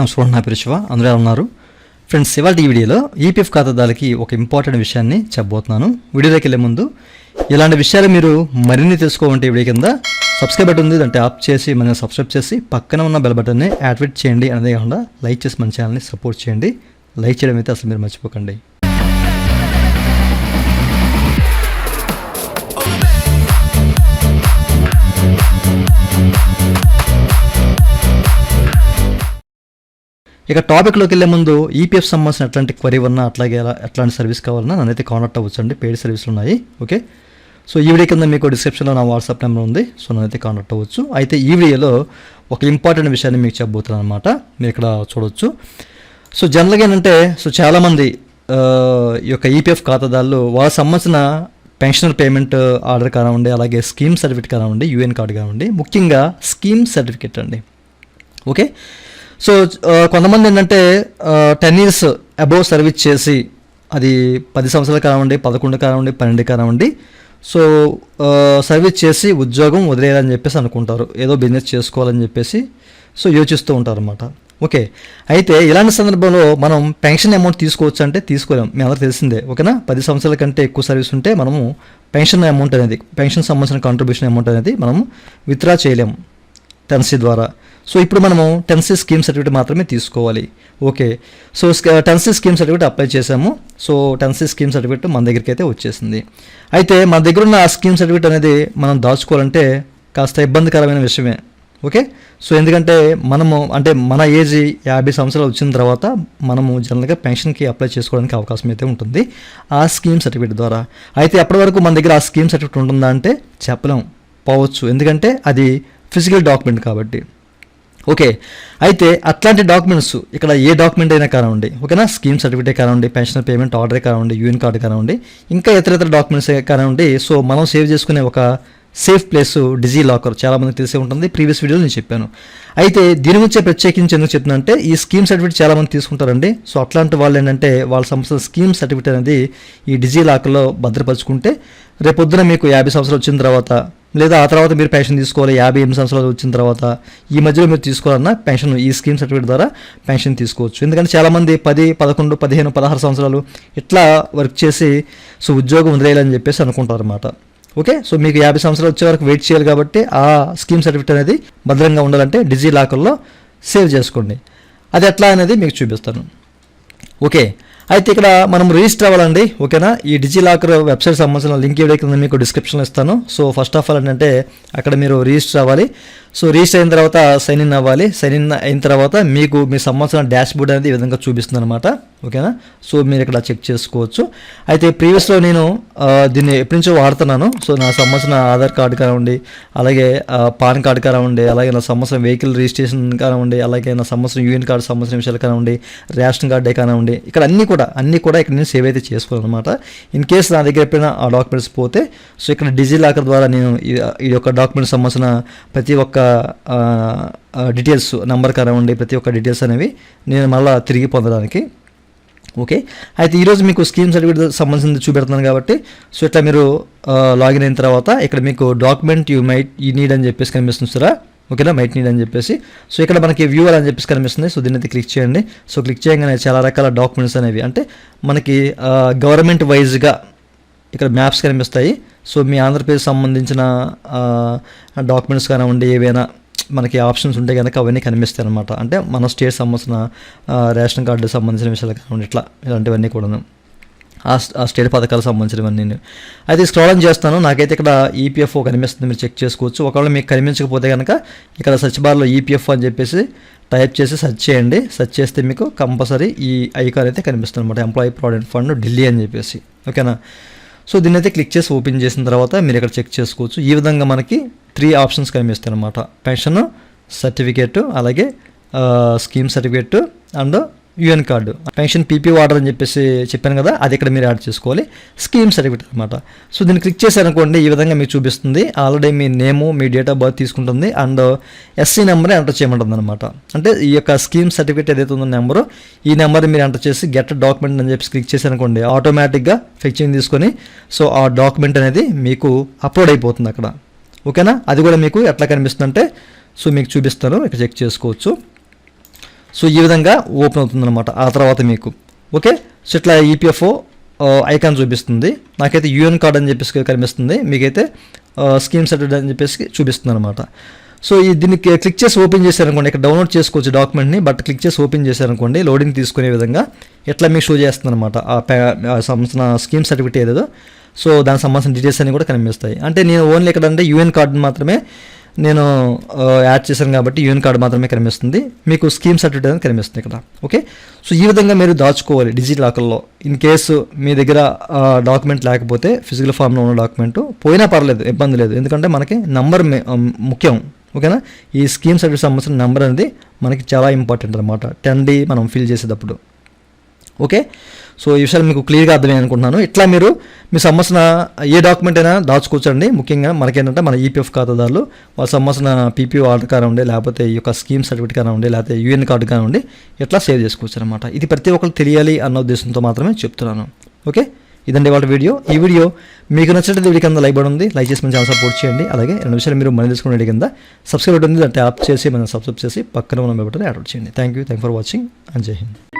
నమస్కారం నా పేరు శివ అందరూ ఉన్నారు? ఫ్రెండ్స్ ఇవాళ ఈ వీడియోలో ఈపీఎఫ్ ఖాతాదారులకి ఒక ఇంపార్టెంట్ విషయాన్ని చెప్పబోతున్నాను. వీడియోలోకి వెళ్ళే ముందు ఇలాంటి విషయాలు మీరు మరిన్ని తెలుసుకోవాలంటే వీడియో కింద సబ్స్క్రైబ్ బటన్ ఉంది. దాంట్లో ఆప్ చేసి మనం సబ్స్క్రైబ్ చేసి పక్కన ఉన్న బెల్ బటన్ని యాక్టివేట్ చేయండి. అనేది కాకుండా లైక్ చేసి మన ఛానల్ని సపోర్ట్ చేయండి. లైక్ చేయడం అయితే అసలు మీరు మర్చిపోకండి. ఇక టాపిక్లోకి వెళ్ళే ముందు ఈపీఎఫ్ సంబంధించిన ఎట్లాంటి క్వరీ ఉన్నా అట్లాగే ఎట్లాంటి సర్వీస్ కావాలన్నా నన్నైతే కాంటాక్ట్ అవ్వచ్చు అండి పెయిడ్ సర్వీసులు ఉన్నాయి. ఓకే సో ఈ వీడియో కింద మీకు డిస్క్రిప్షన్లో నా వాట్సాప్ నెంబర్ ఉంది. సో నన్నైతే కాంటాక్ట్ అవ్వచ్చు. అయితే ఈ వీడియోలో ఒక ఇంపార్టెంట్ విషయాన్ని మీకు చెప్పబోతున్నాను అనమాట మీరు ఇక్కడ చూడవచ్చు సో జనరల్గా ఏంటంటే సో చాలామంది ఈ యొక్క ఈపీఎఫ్ ఖాతాదారులు వాళ్ళకి సంబంధించిన పెన్షనర్ పేమెంట్ ఆర్డర్ కానివ్వండి అలాగే స్కీమ్ సర్టిఫికేట్ కానివ్వండి యూఎన్ కార్డు కానివ్వండి ముఖ్యంగా స్కీమ్ సర్టిఫికేట్ అండి. ఓకే సో కొంతమంది ఏంటంటే టెన్ ఇయర్స్ అబోవ్ సర్వీస్ చేసి అది పది సంవత్సరాలు కానివ్వండి పదకొండు కానివ్వండి పన్నెండు కానివ్వండి సో సర్వీస్ చేసి ఉద్యోగం వదిలేయాలని చెప్పేసి అనుకుంటారు. ఏదో బిజినెస్ చేసుకోవాలని చెప్పేసి సో యోచిస్తూ ఉంటారు అనమాట ఓకే. అయితే ఇలాంటి సందర్భంలో మనం పెన్షన్ అమౌంట్ తీసుకోవచ్చు అంటే తీసుకోలేం. మీ అందరూ తెలిసిందే ఓకేనా? పది సంవత్సరాల కంటే ఎక్కువ సర్వీస్ ఉంటే మనము పెన్షన్ అమౌంట్ అనేది పెన్షన్ సంబంధించిన కాంట్రిబ్యూషన్ అమౌంట్ అనేది మనం విత్డ్రా చేయలేం. టెన్సీ ద్వారా. సో ఇప్పుడు మనము టెన్సీ స్కీమ్ సర్టిఫికేట్ మాత్రమే తీసుకోవాలి. Okay. So ten C scheme certificate apply చేసాము so ten C scheme certificate మన దగ్గరికి అయితే వచ్చేసింది. అయితే మన దగ్గర ఉన్న ఆ స్కీమ్ సర్టిఫికేట్ అనేది మనం దాచుకోవాలంటే కాస్త ఇబ్బందికరమైన విషయమే. ఓకే. సో ఎందుకంటే మనము అంటే మన ఏజ్ యాభై సంవత్సరాలు వచ్చిన తర్వాత మనము జనరల్గా పెన్షన్కి అప్లై చేసుకోవడానికి అవకాశం అయితే ఉంటుంది ఆ స్కీమ్ సర్టిఫికేట్ ద్వారా. అయితే అప్పటి వరకు మన దగ్గర ఆ స్కీమ్ సర్టిఫికేట్ ఉంటుందా అంటే చెప్పలేం. పోవచ్చు. ఎందుకంటే అది ఫిజికల్ డాక్యుమెంట్ కాబట్టి. ఓకే అయితే అట్లాంటి డాక్యుమెంట్స్ ఇక్కడ ఏ డాక్యుమెంట్ అయినా కానివ్వండి ఓకేనా? స్కీమ్ సర్టిఫికేట్ కానివ్వండి పెన్షన్ పేమెంట్ ఆర్డర్ కానివ్వండి యూఎన్ కార్డు కానివ్వండి ఇంకా ఇతర ఇతర డాక్యుమెంట్స్ కానివ్వండి సో మనం సేవ్ చేసుకునే ఒక సేఫ్ ప్లేస్ డిజీ లాకర్ చాలామంది తెలిసే ఉంటుంది. ప్రీవియస్ వీడియోలో నేను చెప్పాను. అయితే దీని గురించి ప్రత్యేకించి ఎందుకు చెప్తున్నానంటే ఈ స్కీమ్ సర్టిఫికేట్ చాలామంది తీసుకుంటారండి. సో అట్లాంటి వాళ్ళు ఏంటంటే వాళ్ళ సంస్థ స్కీమ్ సర్టిఫికేట్ అనేది ఈ డిజీ లాకర్లో భద్రపరుచుకుంటే రేపొద్దున మీకు యాభై సంవత్సరాలు వచ్చిన తర్వాత లేదా ఆ తర్వాత మీరు పెన్షన్ తీసుకోవాలి యాభై ఎనిమిది సంవత్సరాలు వచ్చిన తర్వాత ఈ మధ్యలో మీరు తీసుకోవాలన్నా పెన్షన్ ఈ స్కీమ్ సర్టిఫికేట్ ద్వారా పెన్షన్ తీసుకోవచ్చు. ఎందుకంటే చాలామంది పది పదకొండు పదిహేను పదహారు సంవత్సరాలు ఇట్లా వర్క్ చేసి సో ఉద్యోగం వదిలేయాలని చెప్పేసి అనుకుంటారు అనమాట ఓకే? సో మీకు యాభై సంవత్సరాలు వచ్చే వరకు వెయిట్ చేయాలి కాబట్టి ఆ స్కీమ్ సర్టిఫికేట్ అనేది భద్రంగా ఉండాలంటే డిజీ లాకర్లో సేవ్ చేసుకోండి. అది ఎట్లా అనేది మీకు చూపిస్తాను. ఓకే? అయితే ఇక్కడ మనం రిజిస్టర్ అవ్వాలండి ఓకేనా? ఈ డిజిలాకర్ వెబ్సైట్ సంబంధించిన లింక్ ఏదైతే మీకు డిస్క్రిప్షన్లో ఇస్తాను. సో ఫస్ట్ ఆఫ్ ఆల్ ఏంటంటే అక్కడ మీరు రిజిస్టర్ అవ్వాలి సో రిజిస్టర్ అయిన తర్వాత సైన్ ఇన్ అవ్వాలి. సైన్ ఇన్ అయిన తర్వాత మీకు మీ సంబంధించిన డాష్ బోర్డ్ అనేది ఈ విధంగా చూపిస్తుంది అనమాట ఓకేనా సో మీరు ఇక్కడ చెక్ చేసుకోవచ్చు. అయితే ప్రీవియస్లో నేను దీన్ని ఎప్పటి నుంచో వాడుతున్నాను. సో నా సంబంధించిన ఆధార్ కార్డు కానివ్వండి అలాగే పాన్ కార్డు కానివ్వండి అలాగే నా సంబంధించిన వెహికల్ రిజిస్ట్రేషన్ కానివ్వండి అలాగే నా సంబంధించిన యూఎన్ కార్డు సంబంధించిన విషయాలు కానివ్వండి రేషన్ కార్డే కానివ్వండి ఇక్కడ అన్నీ కూడా అన్నీ కూడా ఇక్కడ నేను సేవ్ అయితే చేసుకోను అనమాట ఇన్ కేస్ నా దగ్గర ఎప్పుడైనా ఆ డాక్యుమెంట్స్ పోతే సో ఇక్కడ డిజీ లాకర్ ద్వారా నేను ఈ- ఈ యొక్క డాక్యుమెంట్స్ సంబంధించిన ప్రతి ఒక్క డీటెయిల్స్ నంబర్ కానివ్వండి ప్రతి ఒక్క డీటెయిల్స్ అనేవి నేను మళ్ళీ తిరిగి పొందడానికి. ఓకే? అయితే ఈరోజు మీకు స్కీమ్ సర్టిఫికేట్ సంబంధించి చూపెడుతున్నాను కాబట్టి సో ఇట్లా మీరు లాగిన్ అయిన తర్వాత ఇక్కడ మీకు డాక్యుమెంట్ యూ మైట్ ఈ నీడ్ అని చెప్పేసి కనిపిస్తుంది సారా ఓకేనా? మైట్ నీడ్ అని చెప్పేసి. సో ఇక్కడ మనకి వ్యూవర్ అని చెప్పేసి కనిపిస్తుంది. సో దీన్ని అయితే క్లిక్ చేయండి. సో క్లిక్ చేయగానే చాలా రకాల డాక్యుమెంట్స్ అనేవి. అంటే మనకి గవర్నమెంట్ వైజ్గా ఇక్కడ మ్యాప్స్ కనిపిస్తాయి. సో మీ ఆంధ్రప్రదేశ్ సంబంధించిన డాక్యుమెంట్స్ కానివ్వండి ఏవైనా మనకి ఆప్షన్స్ ఉంటే కనుక అవన్నీ కనిపిస్తాయి అనమాట అంటే మన స్టేట్ సంబంధించిన రేషన్ కార్డు సంబంధించిన విషయాలు కానివ్వండి ఇట్లా ఇలాంటివన్నీ కూడాను. ఆ స్టేట్ పథకాలకు సంబంధించినవన్నీ. నేను అయితే స్క్రోల్ చేస్తాను. నాకైతే ఇక్కడ ఈపీఎఫ్ఓ కనిపిస్తుంది. మీరు చెక్ చేసుకోవచ్చు. ఒకవేళ మీకు కనిపించకపోతే కనుక ఇక్కడ సర్చ్ బార్లో ఈపీఎఫ్ అని చెప్పేసి టైప్ చేసి సెర్చ్ చేయండి. సెర్చ్ చేస్తే మీకు కంపల్సరీ ఈ ఐకాన్ అయితే కనిపిస్తుంది అనమాట ఎంప్లాయీ ప్రావిడెంట్ ఫండ్ ఢిల్లీ అని చెప్పేసి. ఓకేనా? సో దీన్ని అయితే క్లిక్ చేసి ఓపెన్ చేసిన తర్వాత మీరు ఇక్కడ చెక్ చేసుకోవచ్చు. ఈ విధంగా మనకి త్రీ ఆప్షన్స్ కనిపిస్తాయి అనమాట పెన్షన్ సర్టిఫికేట్ అలాగే scheme certificate and UAN card. Pension PP water అని చెప్పేసి చెప్పాను కదా అది ఇక్కడ మీరు యాడ్ చేసుకోవాలి. స్కీమ్ సర్టిఫికేట్ అనమాట సో దీన్ని క్లిక్ చేశారనుకోండి ఈ విధంగా మీకు చూపిస్తుంది. ఆల్రెడీ మీ నేము మీ డేట్ ఆఫ్ బర్త్ తీసుకుంటుంది. అండ్ ఎస్సీ నెంబర్ ఎంటర్ చేయమంటుంది అనమాట అంటే ఈ యొక్క స్కీమ్ సర్టిఫికేట్ ఏదైతే ఉందో నెంబరు ఈ నెంబర్ మీరు ఎంటర్ చేసి గెట్ డాక్యుమెంట్ అని చెప్పి క్లిక్ చేశారనుకోండి ఆటోమేటిక్గా ఫిక్చింగ్ తీసుకొని సో ఆ డాక్యుమెంట్ అనేది మీకు అప్లోడ్ అయిపోతుంది అక్కడ. ఓకేనా? అది కూడా మీకు ఎట్లా కనిపిస్తుందంటే సో మీకు చూపిస్తాను ఇక్కడ చెక్ చేసుకోవచ్చు. సో ఈ విధంగా ఓపెన్ అవుతుందన్నమాట. ఆ తర్వాత మీకు. ఓకే? సో ఇట్లా ఈపీఎఫ్ఓ ఐకాన్ చూపిస్తుంది. నాకైతే యూఎన్ కార్డ్ అని చెప్పేసి కనిపిస్తుంది. మీకైతే స్కీమ్ సర్టిఫికేట్ అని చెప్పేసి చూపిస్తుంది అనమాట సో ఈ దీన్ని క్లిక్ చేసి ఓపెన్ చేశారనుకోండి ఇక్కడ డౌన్లోడ్ చేసుకోవచ్చు డాక్యుమెంట్ని బట్ క్లిక్ చేసి ఓపెన్ చేశారనుకోండి లోడింగ్ తీసుకునే విధంగా ఎట్లా మీకు షో చేస్తుంది అనమాట ఆ పే- ఆ సంబంధించిన స్కీమ్ సర్టిఫికేట్ ఏదో. సో దానికి సంబంధించిన డీటెయిల్స్ అన్ని కూడా కనిపిస్తాయి. అంటే నేను ఓన్లీ ఇక్కడ అంటే యూఎన్ కార్డు మాత్రమే నేను యాడ్ చేశాను కాబట్టి యూఎన్ కార్డు మాత్రమే కనిపిస్తుంది. మీకు స్కీమ్ సర్టిఫికేట్ అనేది కనిపిస్తుంది ఇక్కడ ఓకే? సో ఈ విధంగా మీరు దాచుకోవాలి డిజిటల్ లాకర్లో. ఇన్ కేసు మీ దగ్గర డాక్యుమెంట్ లేకపోతే ఫిజికల్ ఫామ్లో ఉన్న డాక్యుమెంట్ పోయినా పర్లేదు ఇబ్బంది లేదు. ఎందుకంటే మనకి నంబర్ ముఖ్యం. ఓకేనా? ఈ స్కీమ్ సర్టిఫికేట్ సంబంధించిన నెంబర్ అనేది మనకి చాలా ఇంపార్టెంట్ అనమాట టెన్ డి మనం ఫిల్ చేసేటప్పుడు. ఓకే? సో ఈ విషయాలు మీకు క్లియర్గా అర్థమయ్యాయి అనుకుంటున్నాను. ఇట్లా మీరు మీ సంబంధించిన ఏ డాక్యుమెంట్ అయినా దాచుకోవచ్చండి. ముఖ్యంగా మనకేంటంటే మన ఈపీఎఫ్ ఖాతాదారులు వాళ్ళ సంబంధించిన పీపీఓ ఆర్డర్ కానివ్వండి లేకపోతే ఈ యొక్క స్కీమ్ సర్టిఫికేట్ కానివ్వండి లేకపోతే యూఎన్ కార్డు కానివ్వండి ఇట్లా సేవ్ చేసుకోవచ్చు అనమాట ఇది ప్రతి ఒక్కరు తెలియాలి అన్న ఉద్దేశంతో మాత్రమే చెప్తున్నాను. ఓకే? ఇదండి వాళ్ళ వీడియో. ఈ వీడియో మీకు నచ్చినట్టు వీడియో కింద లైక్ బడి ఉంది. లైక్ చేసి మన ఛానల్ సపోర్ట్ చేయండి. అలాగే రెండు విషయాలు మీరు మనీ తీసుకునే వీడియో కింద సబ్స్క్రైబ్ ఉంది. దాన్ని ట్యాప్ చేసి మనం సబ్స్క్రైబ్ చేసి పక్కన మనం బటన్ యాడ్ చేయండి. Thank you thank for watching and జై హింద్.